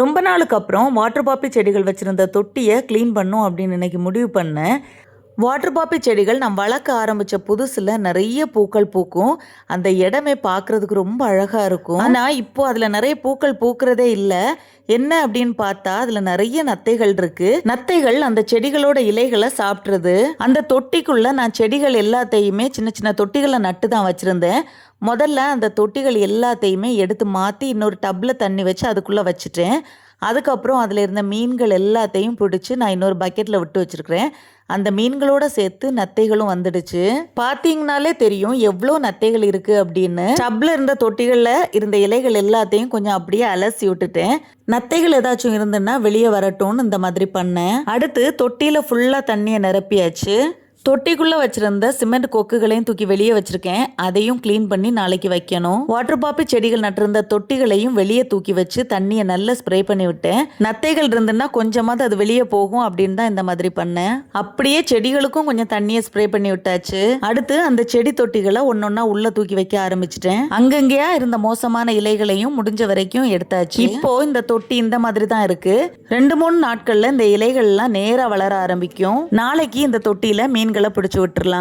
ரொம்ப நாளுக்கு அப்புறம் வாட்டர் பாப்பி செடிகள் வச்சுருந்த தொட்டியை க்ளீன் பண்ணும் அப்படின்னு இன்னைக்கு முடிவு பண்ணேன். வாட்டர் பாப்பி செடிகள் நான் வளர்க்க ஆரம்பித்த புதுசில் நிறைய பூக்கள் பூக்கும். அந்த இடமே பார்க்குறதுக்கு ரொம்ப அழகாக இருக்கும். ஆனால் இப்போது அதில் நிறைய பூக்கள் பூக்கிறதே இல்லை. என்ன அப்படின்னு பார்த்தா அதில் நிறைய நத்தைகள் இருக்குது நத்தைகள் அந்த செடிகளோட இலைகளை சாப்பிட்றது. அந்த தொட்டிக்குள்ளே நான் செடிகள் எல்லாத்தையுமே சின்ன சின்ன தொட்டிகளை நட்டு தான் வச்சுருந்தேன். முதல்ல அந்த தொட்டிகள் எல்லாத்தையுமே எடுத்து மாற்றி இன்னொரு டப்பில் தண்ணி வச்சு அதுக்குள்ளே வச்சுட்டேன். அதுக்கப்புறம் அதில் இருந்த மீன்கள் எல்லாத்தையும் பிடிச்சி நான் இன்னொரு பக்கெட்டில் விட்டு வச்சுருக்கிறேன். அந்த மீன்களோட சேர்த்து நத்தைகளும் வந்துடுச்சு. பார்த்தீங்கனாலே தெரியும் எவ்வளோ நத்தைகள் இருக்குது அப்படின்னு. டப்பில் இருந்த தொட்டிகளில் இருந்த இலைகள் எல்லாத்தையும் கொஞ்சம் அப்படியே அலசி விட்டுட்டேன். நத்தைகள் ஏதாச்சும் இருந்துன்னா வெளியே வரட்டும்னு இந்த மாதிரி பண்ணேன். அடுத்து தொட்டியில் ஃபுல்லாக தண்ணியை நிரப்பியாச்சு. தொட்டிக்குள்ள வச்சிருந்த சிமெண்ட் கொக்குகளையும் தூக்கி வெளியே வச்சிருக்கேன். அதையும் க்ளீன் பண்ணி நாளைக்கு வைக்கணும். வாட்டர் பாப்பி செடிகள் நட்டிருந்த தொட்டிகளையும் வெளியே தூக்கி வச்சு தண்ணியை நல்லா ஸ்ப்ரே பண்ணி விட்டேன். நத்தைகள் இருந்துன்னா கொஞ்சமாவது அது வெளியே போகும் அப்படின்னு தான் இந்த மாதிரி பண்ணேன். அப்படியே செடிகளுக்கும் கொஞ்சம் தண்ணியை ஸ்ப்ரே பண்ணி விட்டாச்சு. அடுத்து அந்த செடி தொட்டிகளை ஒன்னொன்னா உள்ள தூக்கி வைக்க ஆரம்பிச்சிட்டேன். அங்கங்கேயா இருந்த மோசமான இலைகளையும் முடிஞ்ச வரைக்கும் எடுத்தாச்சு. இப்போ இந்த தொட்டி இந்த மாதிரி தான் இருக்கு. ரெண்டு மூணு நாட்கள்ல இந்த இலைகள்லாம் நேரா வளர ஆரம்பிக்கும். நாளைக்கு இந்த தொட்டியில மீன்களை பிடிச்சி விட்டுறலாம்.